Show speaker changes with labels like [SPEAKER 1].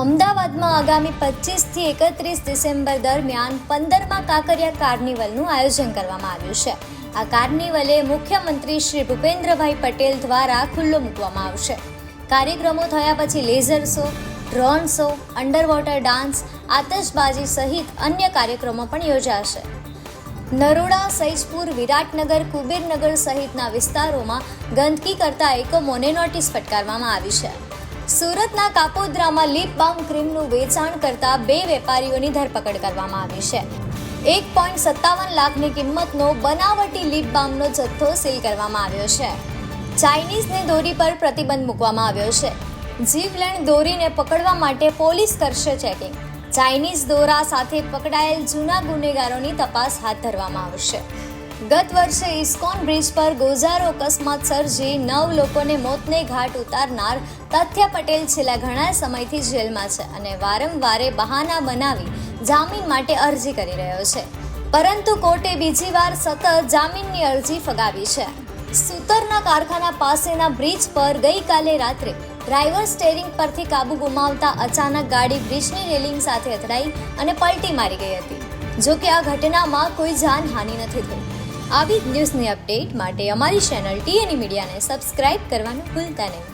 [SPEAKER 1] અમદાવાદમાં આગામી પચીસથી એકત્રીસ ડિસેમ્બર દરમિયાન પંદરમાં કાંકરિયા કાર્નિવલનું આયોજન કરવામાં આવ્યું છે. આ કાર્નિવલે મુખ્યમંત્રી શ્રી ભૂપેન્દ્રભાઈ પટેલ દ્વારા ખુલ્લો મૂકવામાં આવશે. કાર્યક્રમો થયા પછી laser show, drone show, underwater dance, આતશબાજી સહિત અન્ય કાર્યક્રમો પણ યોજાશે. નરોડા, સૈજપુર, વિરાટનગર, કુબેરનગર સહિતના વિસ્તારોમાં ગંદકી કરતા એકમોને નોટિસ ફટકારવામાં આવી છે. સુરતના કાપોદ્રામાં લિપ બામ ક્રીમનું વેચાણ કરતા બે વેપારીઓની ધરપકડ કરવામાં આવી છે. એક પોઈન્ટ સત્તાવન લાખની કિંમતનો બનાવટી લીપ બામનો જથ્થો સીલ કરવામાં આવ્યો છે. ચાઇનીઝની દોરી પર પ્રતિબંધ મૂકવામાં આવ્યો છે. જીવલેણ દોરીને પકડવા માટે પોલીસ કરશે ચેકિંગ ચાઇનીઝ દોરા સાથે પકડાયેલ જૂના ગુનેગારોની તપાસ હાથ ધરવામાં આવશે. ગત વર્ષે ઇસ્કોન બ્રિજ પર ગોઝારો અકસ્માત સર્જી નવ લોકોને મોતને ઘાટ ઉતારનાર તથ્ય પટેલ છેલ્લા ઘણા સમયથી જેલમાં છે અને વારંવારે બહાના બનાવી જામીન માટે અરજી કરી રહ્યો છે. પરંતુ કોર્ટે બીજી વાર સતત જામીનની અરજી ફગાવી છે. સૂતરના કારખાના પાસેના બ્રિજ પર ગઈકાલે રાત્રે ડ્રાઈવર સ્ટેરિંગ પરથી કાબુ ગુમાવતા અચાનક ગાડી બ્રિજની રેલિંગ સાથે અથડાઈ અને પલટી મારી ગઈ હતી. જો કે આ ઘટનામાં કોઈ જાનહાનિ નથી થઈ. આવી જ ન્યૂઝની અપડેટ માટે અમારી ચેનલ ટીએની મીડિયાને સબસ્ક્રાઇબ કરવાનું ભૂલતા નહીં.